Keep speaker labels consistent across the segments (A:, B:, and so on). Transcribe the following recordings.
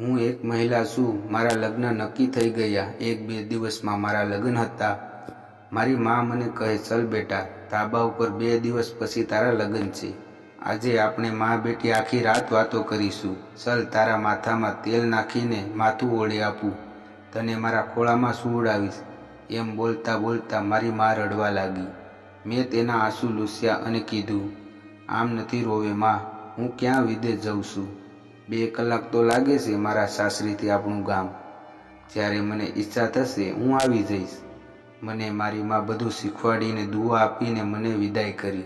A: હું એક મહિલા છું, મારા લગ્ન નક્કી થઈ ગયા. એક બે દિવસમાં મારા લગ્ન હતા. મારી મા મને કહે, ચલ બેટા, ધાબા ઉપર બે દિવસ પછી તારા લગ્ન છે. આજે આપણે મા બેટી આખી રાત વાતો કરીશું. ચલ તારા માથામાં તેલ નાખીને માથું ઓળી આપું. તને મારા ખોળામાં સુવડાવીશ. એમ બોલતા બોલતા મારી મા રડવા લાગી. મેં તેના આંસુ લૂસ્યા અને કીધું, આમ નથી રોવે મા, હું ક્યાં વિદેશ જઉં છું? બે કલાક તો લાગે છે મારા સાસરીથી આપણું ગામ. જ્યારે મને ઈચ્છા થશે હું આવી જઈશ. મને મારી માં બધું શીખવાડીને દુઆ આપીને મને વિદાય કરી.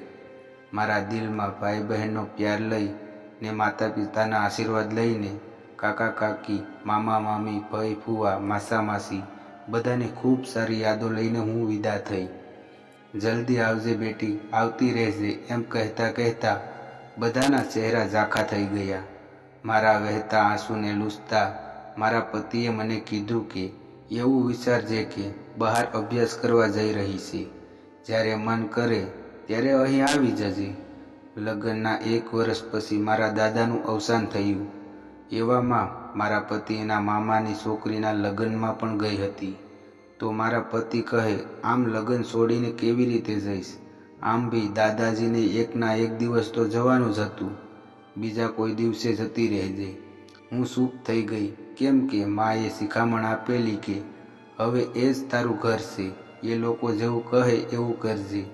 A: મારા દિલમાં ભાઈ બહેનનો પ્યાર લઈ ને માતા પિતાના આશીર્વાદ લઈને કાકા, કાકી, મામા, મામી, ભાઈ ફુવા માસા, માસી બધાને ખૂબ સારી યાદો લઈને હું વિદા થઈ. જલ્દી આવજે બેટી, આવતી રહેજે એમ કહેતા કહેતા બધાના ચહેરા ઝાંખા થઈ ગયા. મારા વહેતા આંસુને લૂસતા મારા પતિએ મને કીધું કે, એવું વિચારજે કે બહાર અભ્યાસ કરવા જઈ રહી છે. જ્યારે મન કરે ત્યારે અહીં આવી જજે. લગ્નના એક વર્ષ પછી મારા દાદાનું અવસાન થયું. એવામાં મારા પતિના મામાની છોકરીના લગ્નમાં પણ ગઈ હતી. તો મારા પતિ કહે, આમ લગ્ન છોડીને કેવી રીતે જઈશ? આમ બી દાદાજીને એકના એક દિવસ તો જવાનું જ હતું. બીજા કોઈ દિવસે જતી રહેજે. હું સુખ થઈ ગઈ. કેમ કે માએ શિખામણ આપેલી કે હવે એ જ તારું ઘર છે. એ લોકો જેવું કહે એવું કરજે.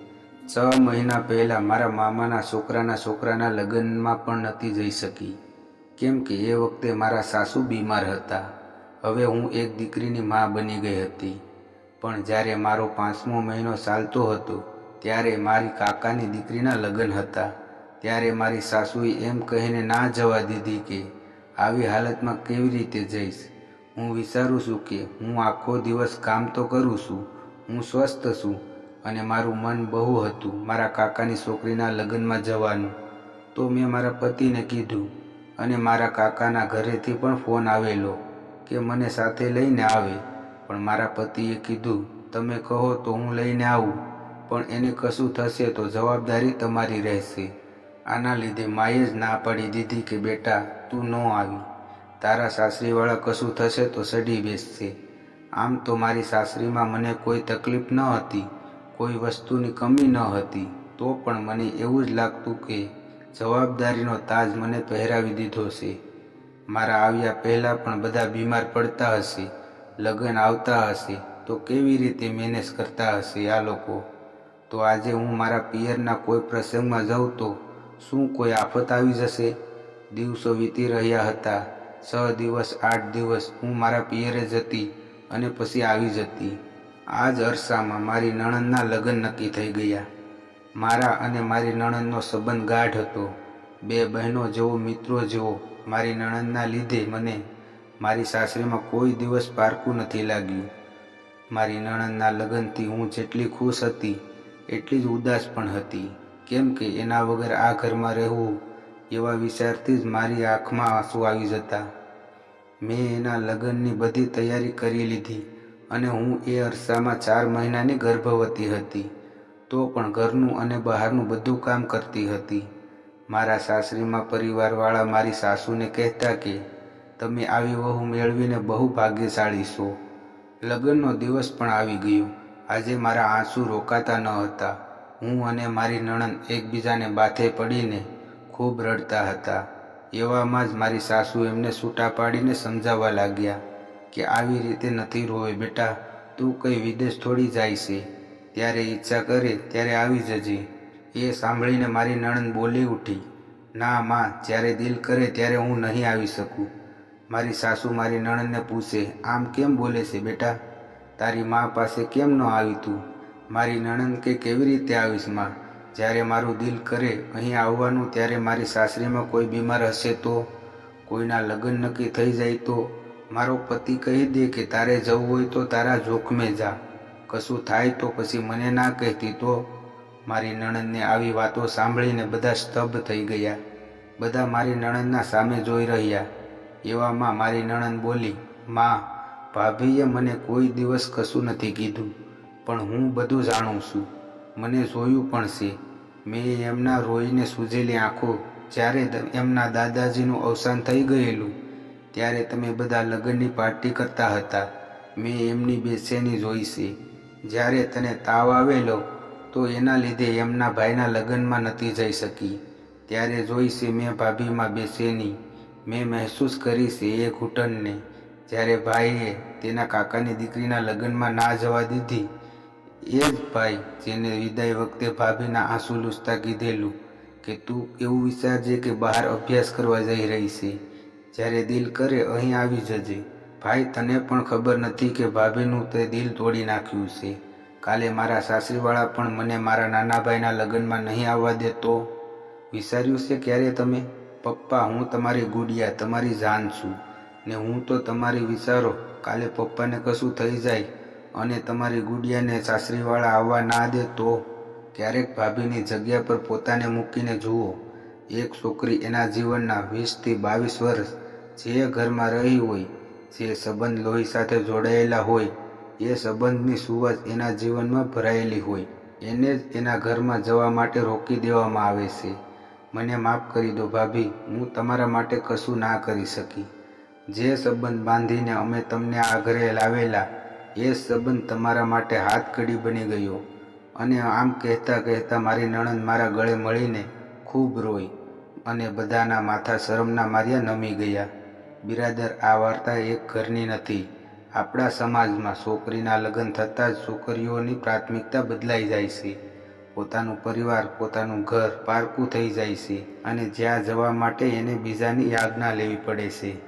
A: છ મહિના પહેલાં મારા મામાના છોકરાના છોકરાના લગ્નમાં પણ નથી જઈ શકી. કેમ કે એ વખતે મારા સાસુ બીમાર હતા. હવે હું એક દીકરીની મા બની ગઈ હતી. પણ જ્યારે મારો પાંચમો મહિનો ચાલતો હતો, ત્યારે મારી કાકાની દીકરીના લગ્ન હતા. ત્યારે મારી સાસુએ એમ કહીને ના જવા દીધી કે, આવી હાલતમાં કેવી રીતે જઈશ? હું વિચારું છું કે હું આખો દિવસ કામ તો કરું છું, હું સ્વસ્થ છું અને મારું મન બહુ હતું મારા કાકાની છોકરીના લગ્નમાં જવાનું. તો મેં મારા પતિને કીધું અને મારા કાકાના ઘરેથી પણ ફોન આવેલો કે મને સાથે લઈને આવે. પણ મારા પતિએ કીધું, તમે કહો તો હું લઈને આવું, પણ એને કશું થશે તો જવાબદારી તમારી રહેશે. આના લીધે માએ જ ના પાડી દીધી કે, બેટા, તું ન આવી. તારા સાસરીવાળા કશું થશે તો સડી બેસશે. આમ તો મારી સાસરીમાં મને કોઈ તકલીફ ન હતી, કોઈ વસ્તુની કમી ન હતી. તો પણ મને એવું જ લાગતું કે, જવાબદારીનો તાજ મને પહેરાવી દીધો છે મારા આવ્યા પહેલાં પણ બધા બીમાર પડતા હશે, લગ્ન આવતા હશે. તો કેવી રીતે મેનેજ કરતા હશે આ લોકો? તો આજે હું મારા પિયરના કોઈ પ્રસંગમાં જાઉં તો શું કોઈ આફત આવી જશે? દિવસો વીતી રહ્યા હતા. છ દિવસ, આઠ દિવસ હું મારા પિયરે જતી અને પછી આવી જતી. આ જ અરસામાં મારી નણંદના લગ્ન નક્કી થઈ ગયા. મારા અને મારી નણંદનો સંબંધ ગાઢ હતો. બે બહેનો જેવો, મિત્રો જેવો, મારી નણંદના લીધે મને મારી સાસરીમાં કોઈ દિવસ પારકું નથી લાગ્યું. મારી નણંદના લગ્નથી હું જેટલી ખુશ હતી, એટલી જ ઉદાસ પણ હતી. કેમ કે એના વગર આ ઘરમાં રહેવું એવા વિચારથી જ મારી આંખમાં આંસુ આવી જતા. મેં એના લગ્નની બધી તૈયારી કરી લીધી અને હું એ અરસામાં ચાર મહિનાની ગર્ભવતી હતી. તો પણ ઘરનું અને બહારનું બધું કામ કરતી હતી. મારા સાસરીમાં પરિવારવાળા મારી સાસુને કહેતા કે, તમે આવી વહુ મેળવીને બહુ ભાગ્યશાળી છો. લગ્નનો દિવસ પણ આવી ગયો. આજે મારા આંસુ રોકાતા ન હતા. હું અને મારી નણંદ એકબીજાને બાથે પડીને ખૂબ રડતા હતા. એવામાં જ મારી સાસુ એમને છૂટા પાડીને સમજાવવા લાગ્યા કે આવી રીતે નથી રોવે બેટા, તું કંઈ વિદેશ થોડી જાય છે. ત્યારે ઈચ્છા કરે ત્યારે આવી જજે. એ સાંભળીને મારી નણંદ બોલી ઉઠી, ના માં, જ્યારે દિલ કરે ત્યારે હું નહીં આવી શકું. મારી સાસુ મારી નણંદને પૂછે, આમ કેમ બોલે છે બેટા? તારી મા પાસે કેમ ન આવી તું? મારી નણંદ કે કેવી રીતે આવીશમાં? જ્યારે મારું દિલ કરે અહીં આવવાનું, ત્યારે મારી સાસરીમાં કોઈ બીમાર હશે તો? કોઈના લગ્ન નક્કી થઈ જાય તો? મારો પતિ કહી દે કે તારે જવું હોય તો તારા જોખમે જા. કશું થાય તો પછી મને ના કહેતી તો? મારી નણંદને આવી વાતો સાંભળીને બધા સ્તબ્ધ થઈ ગયા. બધા મારી નણંદના સામે જોઈ રહ્યા. એવામાં મારી નણંદ બોલી, માં, ભાભીએ મને કોઈ દિવસ કશું નથી કીધું. પણ હું બધું જાણું છું. મને જોયું પણ છે. મેં એમના રોઈને સૂજેલી આંખો જ્યારે એમના દાદાજીનું અવસાન થઈ ગયેલું, ત્યારે તમે બધા લગ્નની પાર્ટી કરતા હતા. મેં એમની બેચેની જોઈ છે. જ્યારે તને તાવ આવેલો, તો એના લીધે એમના ભાઈના લગ્નમાં નથી જઈ શકી. ત્યારે જોઈ છે મેં ભાભીમાં બેચેની મેં મહેસૂસ કરી છે એ ઘૂંટણને. જ્યારે ભાઈએ તેના કાકાની દીકરીના લગ્નમાં ના જવા દીધી એ જ ભાઈ જેને વિદાય વખતે ભાભીના આંસુ લૂસતા કીધેલું કે તું એવું વિચારજે કે બહાર અભ્યાસ કરવા જઈ રહી છે. જ્યારે દિલ કરે અહીં આવી જજે. ભાઈ, તને પણ ખબર નથી કે ભાભીનું તે દિલ તોડી નાખ્યું છે. કાલે મારા સાસરીવાળા પણ મને મારા નાના ભાઈના લગ્નમાં નહીં આવવા દે તો વિચાર્યું છે ક્યારે તમે? પપ્પા, હું તમારી ગુડિયા, તમારી જાન છું. ને હું તો તમારી વિચારો, કાલે પપ્પાને કશું થઈ જાય અને તમારી ગુડિયાને સાસરીવાળા આવવા ના દે તો ક્યારેક ભાભીની જગ્યા પર પોતાને મૂકીને જુઓ. એક છોકરી એના જીવનના વીસથી બાવીસ વર્ષ જે ઘરમાં રહી હોય, જે સંબંધ લોહી સાથે જોડાયેલા હોય, એ સંબંધની સુવાસ એના જીવનમાં ભરાયેલી હોય. એને જ એના ઘરમાં જવા માટે રોકી દેવામાં આવે છે. મને માફ કરી દો ભાભી, હું તમારા માટે કશું ના કરી શકી. જે સંબંધ બાંધીને અમે તમને આ ઘરે લાવેલા એ સંબંધ તમારા માટે હાથકડી બની ગયો. અને આમ કહેતા કહેતા મારી નણંદ મારા ગળે મળીને ખૂબ રોઈ અને બધાના માથા શરમના માર્યા નમી ગયા. બિરાદર, આ વાર્તા એક ઘરની નથી. આપણા સમાજમાં છોકરીના લગ્ન થતાં જ છોકરીઓની પ્રાથમિકતા બદલાઈ જાય છે. પોતાનું પરિવાર, પોતાનું ઘર પારકું થઈ જાય છે અને જ્યાં જવા માટે એને બીજાની આજ્ઞા લેવી પડે છે.